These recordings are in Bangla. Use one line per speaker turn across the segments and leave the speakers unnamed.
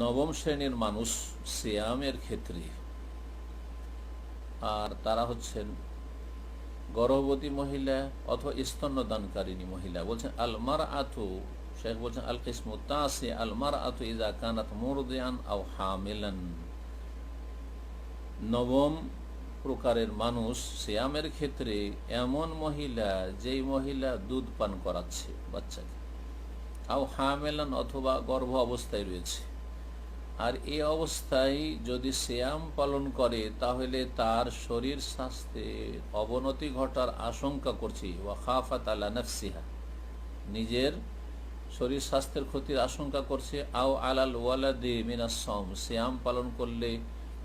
নবম শ্রেণির মানুষ সিয়ামের ক্ষেত্রে। আর তারা হচ্ছেন গর্ভবতী মহিলা অথবা স্তন্যদানকারিণী মহিলা। বলছেন আলমার আতু শেখ বলছেন আল কিসমু তাসি আলমার আতু ইজা কানাত মুরদিয়ান আও হামিলান নবম প্রকারের মানুষ সিয়ামের ক্ষেত্রে এমন মহিলা যেই মহিলা দুধ পান করাচ্ছে বাচ্চাকে। আও হামেলান অথবা গর্ভ অবস্থায় রয়েছে। আর এই অবস্থায় যদি শ্যাম পালন করে, তাহলে তার শরীর স্বাস্থ্যে অবনতি ঘটার আশঙ্কা করছে। ওয়াখাফাত আলা নফসিহা। নিজের শরীর স্বাস্থ্যের ক্ষতির আশঙ্কা করছে। আও আলাল ওয়ালাদে মিনাসম শ্যাম পালন করলে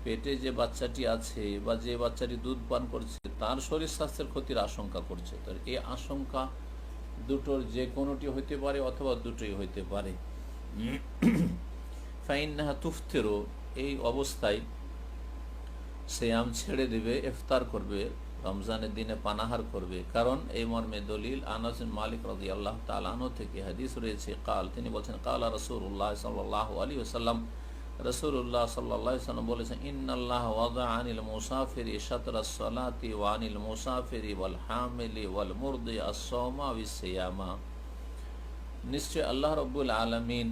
পেটে যে বাচ্চাটি আছে বা যে বাচ্চাটি দুধ পান করছে, তার শরীর স্বাস্থ্যের ক্ষতির আশঙ্কা করছে। তো এই আশঙ্কা দুটোর যে কোনোটি হইতে পারে অথবা দুটোই হইতে পারে। ফাইনাহা তুফতেরও এই অবস্থায় শ্যাম ছেড়ে দেবে, ইফতার করবে, রমজানের দিনে পানাহার করবে। কারণ এই মর্মে দলিল আনাসিন মালিক রাজি আল্লাহ তালানো থেকে হাদিস রয়েছে, কাল, তিনি বলছেন, কাল রসুল্লাহ সাল্লাহ আলী আসাল্লাম রসুল্লাহ সাল্লাহ সাল্লাম বলেছেন ইন্নআল্লাহ ওয়াদা আনিল মুসাফিরি সতরা সলাতি ওয়ানিল মুসাফিরি ওয়াল হামিলি ওয়াল মুরদি আসমা বিসিয়ামা নিশ্চয় আল্লাহ রব্বুল আলমিন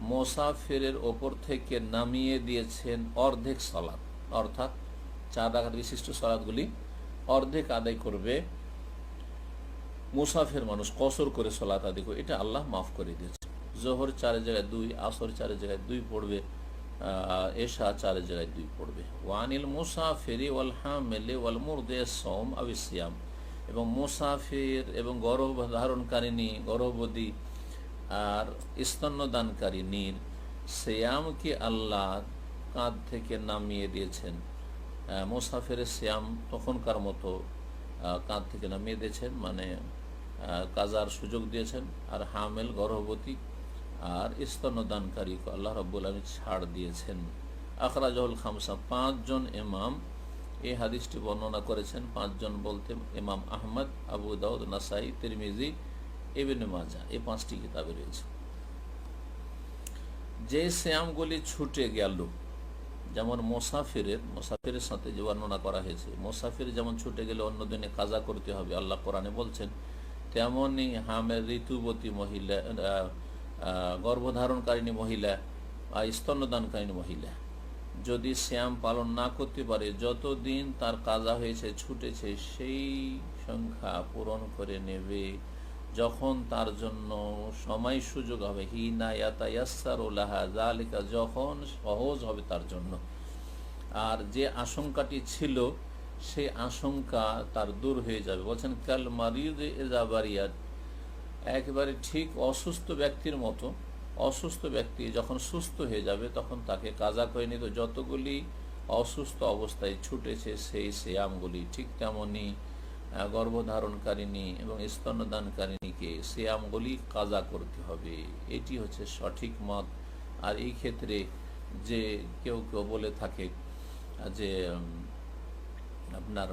মোসাফিরের ওপর থেকে নামিয়ে দিয়েছেন অর্ধেক সলাদ অর্থাৎ চার রাখার বিশিষ্ট সলাদগুলি অর্ধেক আদায় করবে মুসাফির মানুষ, কসর করে সলাত আদায় করবে। এটা আল্লাহ মাফ করে দিয়েছে। জোহর চারের জায়গায় দুই, আসর চারের জায়গায় দুই পড়বে এশা চারের জায়গায় দুই পড়বে। ওয়ানিল মুসাফিরি ওয়াল হামেলে ওয়াল মুরদে সোম আবিসিয়াম এবং মুসাফির এবং গর্ভ ধারণকারিণী গর্ভবতী আর স্তন্যদানকারী নীর শ্যামকে আল্লাহ কাঁধ থেকে নামিয়ে দিয়েছেন। মোসাফেরের শ্যাম তখনকার মতো কাঁধ থেকে নামিয়ে দিয়েছেন মানে কাজার সুযোগ দিয়েছেন। আর হামেল, গর্ভবতী, আর স্তন্যদানকারী আল্লাহ রব্বুল আলমী ছাড় দিয়েছেন। আখরাজহুল খামসা, পাঁচজন এমাম এই হাদিসটি বর্ণনা করেছেন। পাঁচজন বলতে ইমাম আহমদ, আবু দাউদ, নাসাই, তিরমিজি এবেন মাজা এই পাঁচটি কিতাবে রয়েছে। যে শ্যামগুলি ছুটে গেল, যেমন মোসাফিরের মোসাফিরের সাথে যে বর্ণনা করা হয়েছে, মোসাফির যেমন ছুটে গেলে কাজা করতে হবে, আল্লাহ কোরআনে বলছেন তেমনই হামের ঋতুবতী মহিলা গর্ভধারণকারিণী মহিলা স্তন্যদানকারিণী মহিলা, যদি শ্যাম পালন না করতে পারে, যতদিন তার কাজা হয়েছে, ছুটেছে, সেই সংখ্যা পূরণ করে নেবে। যখন তার জন্য সময় সুযোগ হবে, হিনা ইয়াতায়াসারুল্লাহা জালিকা যখন সহজ হবে তার জন্য। আর যে আশঙ্কাটি ছিল, সেই আশঙ্কা তার দূর হয়ে যাবে। বলছেন, কাল মারিদ এজাবারিয়াত একেবারে ঠিক অসুস্থ ব্যক্তির মতো, অসুস্থ ব্যক্তি যখন সুস্থ হয়ে যাবে, তখন তাকে কাজা করে নিত যতগুলি অসুস্থ অবস্থায় ছুটেছে, সেই শ্যামগুলি ঠিক তেমনই গর্ভধারণকারিণী এবং স্তন্যদানকারিণীকে শ্যামগুলি কাজা করতে হবে। এটি হচ্ছে সঠিক মত। আর এই ক্ষেত্রে যে কেউ কেউ বলে থাকে যে, আপনার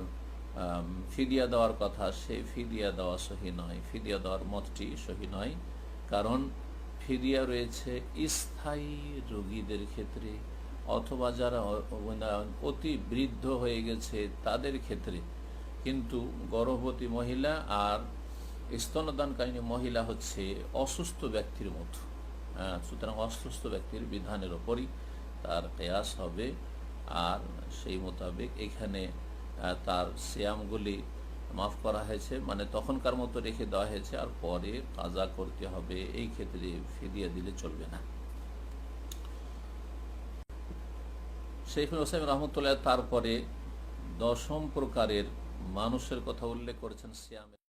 ফিদিয়া দেওয়ার কথা সেই ফিদিয়া দেওয়া সহি নয়। ফিদিয়া দেওয়ার মতটি সহি নয়। কারণ ফিদিয়া রয়েছে স্থায়ী রোগীদের ক্ষেত্রে অথবা যারা অতি বৃদ্ধ হয়ে গেছে তাদের ক্ষেত্রে। কিন্তু গর্ভবতী মহিলা আর স্তনদানকারী মহিলা হচ্ছে অসুস্থ ব্যক্তির মতো। হ্যাঁ সুতরাং অসুস্থ ব্যক্তির বিধানের ওপরই তার কেয়াস হবে। আর সেই মোতাবেক এখানে তার শ্যামগুলি মাফ করা হয়েছে মানে তখনকার মতো রেখে দেওয়া হয়েছে, আর পরে কাজা করতে হবে। এই ক্ষেত্রে ফিরিয়ে দিলে চলবে না। শেখ হোসেন রহমতুল্লাহ তারপরে দশম প্রকারের মানুষের কথা উল্লেখ করেছেন শ্যামের